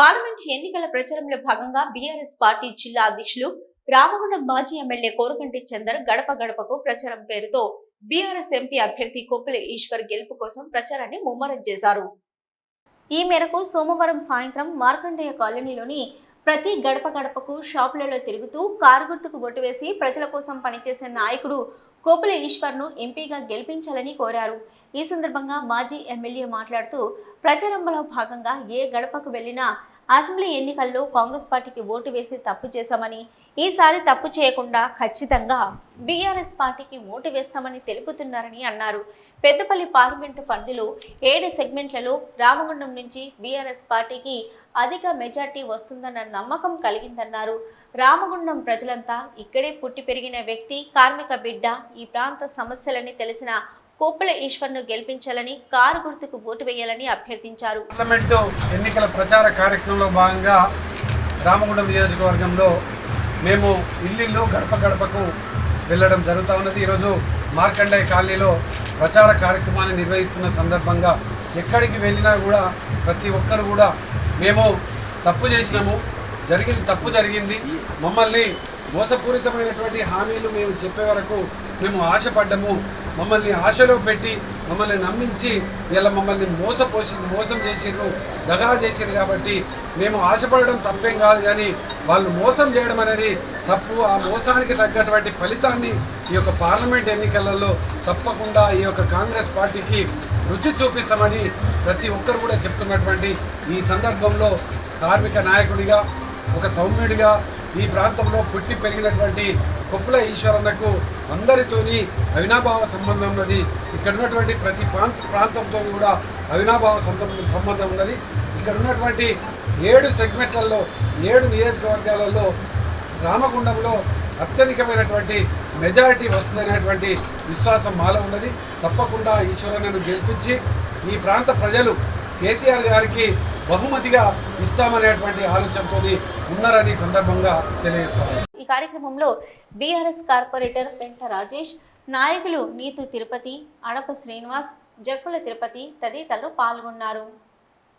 Parliament ఎన్నికల ప్రచారంలో భాగంగా బీఆర్ఎస్ పార్టీ జిల్లా అధ్యక్షులు రామగుండం మాజీ ఎమ్మెల్యే కోరకంటి చందర్ గడప గడపకు ప్రచారం పేరుతో బీఆర్ఎస్ ఎంపీ అభ్యర్థి కొప్పుల ఈశ్వర్ గెలుపు కోసం ప్రచారాన్ని ముమ్మరం చేశారు. ఈ మేరకు సోమవారం సాయంత్రం మార్కండేయ కాలనీలోని ప్రతి గడప గడపకు షాపులలో తిరుగుతూ కారు గుర్తుకు ఓటు వేసి ప్రజల కోసం పనిచేసే నాయకుడు కోపుల ఈశ్వర్ను ఎంపీగా గెలిపించాలని కోరారు. ఈ సందర్భంగా మాజీ ఎమ్మెల్యే మాట్లాడుతూ ప్రచారంలో భాగంగా ఏ గడపకు వెళ్ళినా అసెంబ్లీ ఎన్నికల్లో కాంగ్రెస్ పార్టీకి ఓటు వేసి తప్పు చేశామని ఈసారి తప్పు చేయకుండా ఖచ్చితంగా బీఆర్ఎస్ పార్టీకి ఓటు వేస్తామని తెలుపుతున్నారని అన్నారు. పెద్దపల్లి పార్లమెంటు పరిధిలో ఏడు సెగ్మెంట్లలో రామగుండం నుంచి బీఆర్ఎస్ పార్టీకి అధిక మెజార్టీ వస్తుందన్న నమ్మకం కలిగిందన్నారు. రామగుండం ప్రజలంతా ఇక్కడే పుట్టి పెరిగిన వ్యక్తి కార్మిక బిడ్డ ఈ ప్రాంత సమస్యలని తెలిసిన కోప్పుల ఈశ్వర్ను గెలిపించాలని కారు గుర్తుకు ఓటు వేయాలని అభ్యర్థించారు. పార్లమెంటు ఎన్నికల ప్రచార కార్యక్రమంలో భాగంగా రామగుండం నియోజకవర్గంలో మేము ఇల్లు గడప గడపకు వెళ్ళడం జరుగుతూ ఉన్నది. ఈరోజు మార్కండేయ కాలనీలో ప్రచార కార్యక్రమాన్ని నిర్వహిస్తున్న సందర్భంగా ఎక్కడికి వెళ్ళినా కూడా ప్రతి ఒక్కరు కూడా మేము తప్పు చేసినాము జరిగింది తప్పు జరిగింది. మమ్మల్ని మోసపూరితమైనటువంటి హామీలు మేము చెప్పే వరకు మేము ఆశపడ్డము. మమ్మల్ని ఆశలో పెట్టి మమ్మల్ని నమ్మించి ఇలా మమ్మల్ని మోసపోసి మోసం చేసిర్రు దగా చేసిర్రు కాబట్టి మేము ఆశపడడం తప్పేం కాదు కానీ వాళ్ళు మోసం చేయడం అనేది తప్పు. ఆ మోసానికి తగ్గటువంటి ఫలితాన్ని ఈ యొక్క పార్లమెంట్ ఎన్నికలలో తప్పకుండా ఈ యొక్క కాంగ్రెస్ పార్టీకి రుచి చూపిస్తామని ప్రతి ఒక్కరు కూడా చెప్తున్నటువంటి ఈ సందర్భంలో కార్మిక నాయకుడిగా ఒక సౌమ్యుడిగా ఈ ప్రాంతంలో పుట్టి పెరిగినటువంటి కొప్పుల ఈశ్వరన్నకు అందరితోని అవినాభావ సంబంధం ఉన్నది. ఇక్కడ ఉన్నటువంటి ప్రతి ప్రాంత ప్రాంతంతో కూడా అవినాభావ సంబంధం సంబంధం ఉన్నది. ఇక్కడ ఉన్నటువంటి ఏడు సెగ్మెంట్లలో ఏడు నియోజకవర్గాలలో రామగుండంలో అత్యధికమైనటువంటి మెజారిటీ వస్తుందనేటువంటి విశ్వాసం మాలో ఉన్నది. తప్పకుండా ఈశ్వరన్నను గెలిపించి ఈ ప్రాంత ప్రజలు కేసీఆర్ గారికి బహుమతిగా ఇస్తామనేటువంటి ఆలోచనతో ఉన్నారని సందర్భంగా తెలియజేస్తారు ఈ కార్యక్రమంలో బీఆర్ఎస్ కార్పొరేటర్ పెంట రాజేష్ నాయకులు నీతు తిరుపతి అడప శ్రీనివాస్ జక్కుల తిరుపతి తదితరులు పాల్గొన్నారు.